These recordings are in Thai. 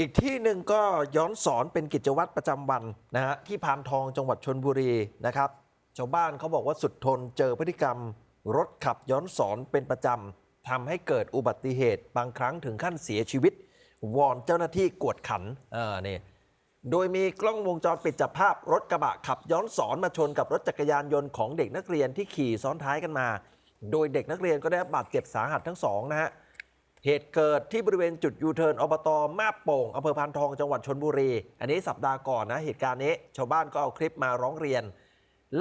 อีกที่หนึ่งก็ย้อนสอนเป็นกิจวัตรประจำวันนะฮะที่พานทองจังหวัดชนบุรีนะครับชาวบ้านเขาบอกว่าสุดทนเจอพฤติกรรม รถขับย้อนสอนเป็นประจำทำให้เกิดอุบัติเหตุ บางครั้งถึงขั้นเสียชีวิต วอนเจ้าหน้าที่กวดขันเออนี่โดยมีกล้องวงจรปิดจับภาพรถกระบะขับย้อนสอนมาชนกับรถจักรยานยนต์ของเด็กนักเรียนที่ขี่ซ้อนท้ายกันมา โดยเด็กนักเรียนก็ได้รับบาดเจ็บสาหัสทั้งสองนะฮะ เหตุเกิดที่บริเวณจุดยูเทิร์นอบตมาบโป่งอำเภอพานทองจังหวัดชนบุรี อันนี้สัปดาห์ก่อนนะเหตุการณ์นี้ ชาวบ้านก็เอาคลิปมาร้องเรียน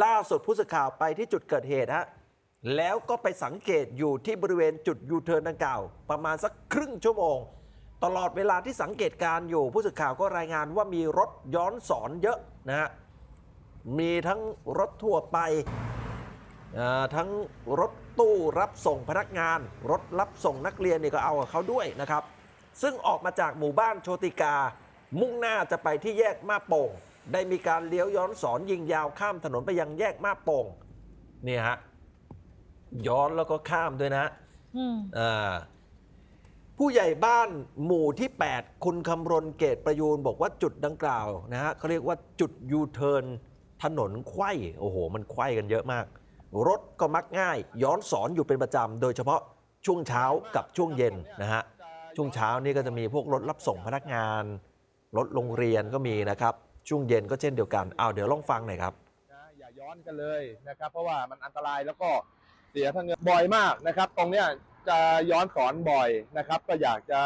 ล่าสุดผู้สื่อข่าวไปที่จุดเกิดเหตุฮะแล้วก็ไปสังเกตอยู่ที่บริเวณจุดยูเทิร์นดังกล่าว ประมาณสักครึ่งชั่วโมง ตลอดเวลาที่สังเกตการอยู่ ผู้สื่อข่าวก็รายงานว่ามีรถย้อนสอนเยอะนะฮะมีทั้งรถทั่วไป ทั้งรถตู้รับส่งพนักงาน รถรับส่งนักเรียนนี่ก็เอากับเขาด้วยนะครับ ซึ่งออกมาจากหมู่บ้านโชติกา มุ่งหน้าจะไปที่แยกมาโป่ง ได้มีการเลี้ยวย้อนสอนยิงยาวข้ามถนนไปยังแยกมาโป่งนี่ฮะย้อนแล้วก็ข้ามด้วยนะอืมอ่าผู้ใหญ่บ้านหมู่ที่ 8 คุณคำรณเกตประยูนบอกว่าจุดดังกล่าวนะฮะเขาเรียกว่าจุดยูเทิร์นถนนไขว้โอ้โห มันไขว้กันเยอะมาก รถก็มักง่าย ย้อนสอนอยู่เป็นประจำ โดยเฉพาะช่วงเช้ากับช่วงเย็นนะฮะช่วงเช้านี่ก็จะมีพวกรถรับส่งพนักงาน รถโรงเรียนก็มีนะครับ ช่วงเย็นก็เช่นเดียวกันเอาวเดี๋ยวลองฟังหน่อยครับอย่าย้อนกันเลยนะครับ เพราะว่ามันอันตรายแล้วก็เสียทั้งเงินบ่อยมากนะครับ ตรงเนี้ยจะย้อนสอนบ่อยนะครับ ก็อยากจะ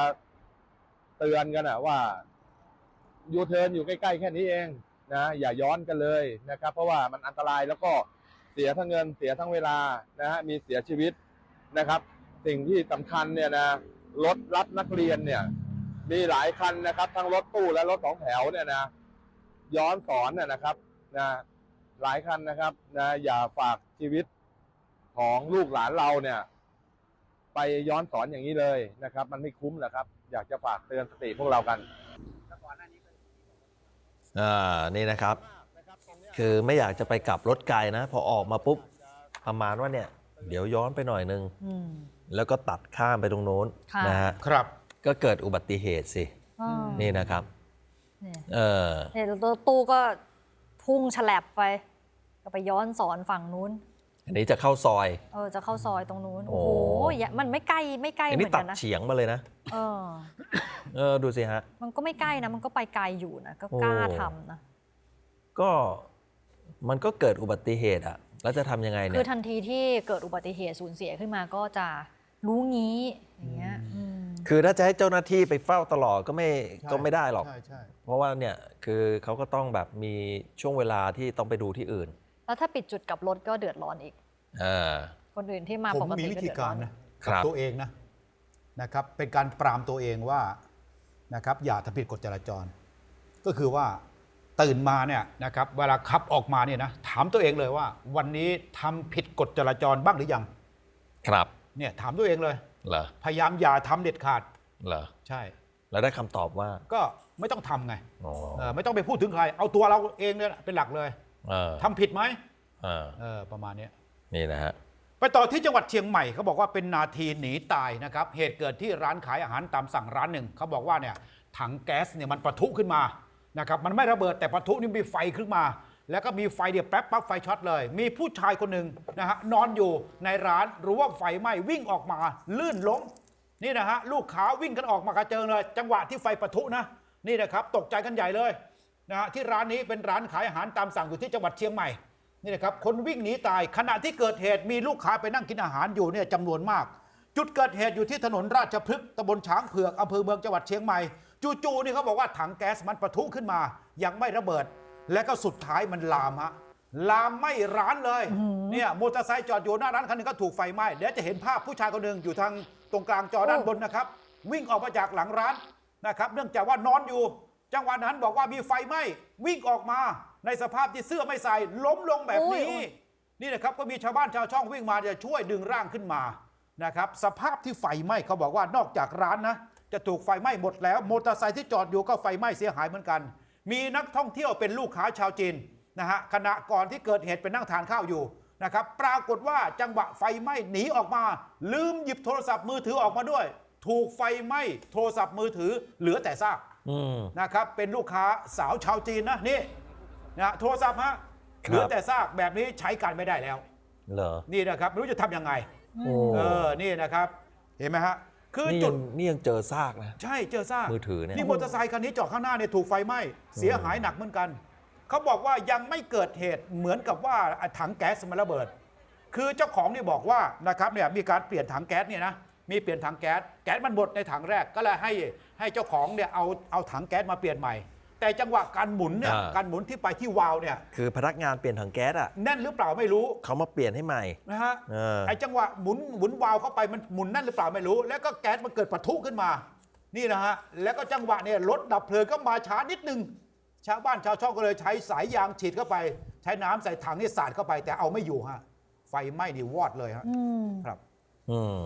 เตือนกันนะว่ายูเทิร์นอยู่ใกล้ๆแค่นี้เองนะอย่าย้อนกันเลยนะครับ เพราะว่ามันอันตรายแล้วก็ เสียทั้งเงินเสียทั้งเวลานะฮะมีเสียชีวิตนะครับ สิ่งที่สำคัญเนี่ยนะรถรับนักเรียนเนี่ย มีหลายคันนะครับ ทั้งรถตู้และรถสองแถวเนี่ยนะ ย้อนสอนน่ะนะครับนะหลายคันนะครับนะอย่าฝากชีวิตของลูกหลานเราเนี่ย ไปย้อนสอนอย่างนี้เลยนะครับ มันไม่คุ้มแหละครับ อยากจะฝากเตือนสติพวกเรากันอ่านี่นะครับ คือไม่อยากจะไปกลับรถไกลนะ พอออกมาปุ๊บประมาณว่าเนี่ย เดี๋ยวย้อนไปหน่อยนึง อืม แล้วก็ตัดข้ามไปตรงโน้นค่ะ นะฮะครับ ก็เกิดอุบัติเหตุสิอ่านี่นะครับเนี่ยเออเนี่ยรถตู้ก็พุ่งฉลับไป ก็ไปย้อนสอนฝั่งนู้น อันนี้จะเข้าซอย เออจะเข้าซอยตรงนู้น โอ้โอ้โหอย่ามันไม่ใกล้ไม่ใกล้อันเหนี้มือนตักัดนนะ เฉียงมาเลยนะเออ เออดูสิฮะ มันก็ไม่ใกล้นะ มันก็ไปไกลอยู่นะ ก็โอ้กล้าทำนะ ก็ มันก็เกิดอุบัติเหตุอะแล้วจะทำยังไงเนี่คือยทันทีที่เกิดอุบัติเหตุสูญเสียขึ้นมาก็จะรู้งี้อย่างเงี้ยอืม คือถ้าจะให้เจ้าหน้าที่ไปเฝ้าตลอดก็ไม่ใช่ก็ไม่ได้หรอก ใช่ใช่เพราะว่าเนี่ยคือเขาก็ต้องแบบมีช่วงเวลาที่ต้องไปดูที่อื่นแล้วถ้าปิดจุดกลับรถก็เดือดร้อนอีก อ่า คนอื่นที่มาผมปกมีติวิก็ธีเดือดการ้อรนนะกับตัวเองนะนะครับเป็นการปรามตัวเองว่านะครับอย่าทำผิดกฎจราจร ก็คือว่า ตื่นมาเนี่ยนะครับเวลาขับออกมาเนี่ยนะถามตัวเองเลยว่า วันนี้ทำผิดกฎจราจรบ้างหรือยัง ครับเนี่ยถามตัวเองเลยเหรอพยายามอย่าทำเด็ดขาดเหรอใช่ แล้วได้คำตอบว่าก็ไม่ต้องทำไงอ๋อเออไม่ต้องไปพูดถึงใคร เอาตัวเราเองเนี่ยเป็นหลักเลยเออทำผิดไหมเออเออประมาณเนี้ยนี่นะฮะไปต่อที่จังหวัดเชียงใหม่เขาบอกว่าเป็นนาทีหนีตายนะครับเหตุเกิดที่ร้านขายอาหารตามสั่งร้านหนึ่งเขาบอกว่าเนี่ยถังแก๊สเนี่ยมันปะทุขึ้นมา นะครับมันไม่ระเบิดแต่ปะทุนี่มีไฟขึ้นมา แล้วก็มีไฟเดียวแป๊บปั๊บไฟช็อตเลย มีผู้ชายคนหนึ่งนะฮะนอนอยู่ในร้านรู้ว่าไฟไหม้วิ่งออกมาลื่นล้มนี่นะฮะลูกค้าวิ่งกันออกมากระเจิงเลย จังหวะที่ไฟปะทุนะนี่นะครับตกใจกันใหญ่เลยนะฮะที่ร้านนี้เป็นร้านขายอาหารตามสั่งอยู่ที่จังหวัดเชียงใหม่นี่นะครับคนวิ่งหนีตายขณะที่เกิดเหตุมีลูกค้าไปนั่งกินอาหารอยู่เนี่ยจำนวนมาก จุดเกิดเหตุอยู่ที่ถนนราชพฤกษ์ตำบลช้างเผือกอำเภอเมืองจังหวัดเชียงใหม่ จู่ๆนี่เขาบอกว่าถังแก๊สมันปะทุขึ้นมา ยังไม่ระเบิด และก็สุดท้ายมันลามฮะลามไหม้ร้านเลยเนี่ยมอเตอร์ไซค์จอดอยู่หน้าร้านคันหนึงก็ถูกไฟไหม้เดี๋ยวจะเห็นภาพผู้ชายคนหนึ่งอยู่ทางตรงกลางจอด้านบนนะครับ วิ่งออกมาจากหลังร้านนะครับ เนื่องจากว่านอนอยู่ จังหวะนั้นบอกว่ามีไฟไหม้วิ่งออกมา ในสภาพที่เสื้อไม่ใส่ล้มลงแบบนี้โอ้ยนี่นะครับก็มีชาวบ้านชาวช่องวิ่งมาจะช่วยดึงร่างขึ้นมานะครับ สภาพที่ไฟไหม้เขาบอกว่านอกจากร้านนะ จะถูกไฟไหม้หมดแล้วมอเตอร์ไซค์ที่จอดอยู่ก็ไฟไหม้เสียหายเหมือนกัน มีนักท่องเที่ยวเป็นลูกค้าชาวจีนนะฮะขณะก่อนที่เกิดเหตุเป็นนั่งทานข้าวอยู่นะครับปรากฏว่าจังหวะไฟไหม้หนีออกมา ลืมหยิบโทรศัพท์มือถือออกมาด้วย ถูกไฟไหม้โทรศัพท์มือถือเหลือแต่ซากอืมนะครับเป็นลูกค้าสาวชาวจีนนะนี่นะโทรศัพท์ฮะครับเหลือแต่ซากแบบนี้ใช้การไม่ได้แล้วเหรอนี่นะครับไม่รู้จะทำยังไงโอ้เออนี่นะครับ เห็นไหมฮะ คือนี่จุยัด งนี่ยังเจอซากนะ ใช่เจอซากมือถือเนี่ยที่มอเตอร์ไซคันนี้จอดข้างหน้าเนี่ยถูกไฟไหม้เสียหายหนักเหมือนกัน เขาบอกว่ายังไม่เกิดเหตุเหมือนกับว่าถังแก๊สมันระเบิด คือเจ้าของเนี่ยบอกว่านะครับเนี่ยมีการเปลี่ยนถังแก๊สเนี่ยนะมีเปลี่ยนถังแก๊สแก๊สมันหมดในถังแรกก็เลยให้ให้เจ้าของเนี่ยเอาเอาถังแก๊สมาเปลี่ยนใหม่ แต่จังหวะการหมุนเนี่ยอ่า การหมุนที่ไปที่วาล์วเนี่ยคือพนักงานเปลี่ยนถังแก๊สอะแน่นหรือเปล่าไม่รู้เขามาเปลี่ยนให้ใหม่ นะฮะเออ ไอ้จังหวะหมุนหมุนวาล์วเข้าไปมันหมุนนั่นหรือเปล่าไม่รู้ แล้วก็แก๊สมันเกิดปะทุขึ้นมา นี่นะฮะแล้วก็จังหวะเนี่ยรถดับเพลิงก็มาช้านิดนึงชาวบ้านชาวช่องก็เลยใช้สายยางฉีดเข้าไป ใช้น้ำใส่ถังนี่สาดเข้าไป แต่เอาไม่อยู่ฮะไฟไหม้นี่วอดเลยฮะอืม ครับ อืม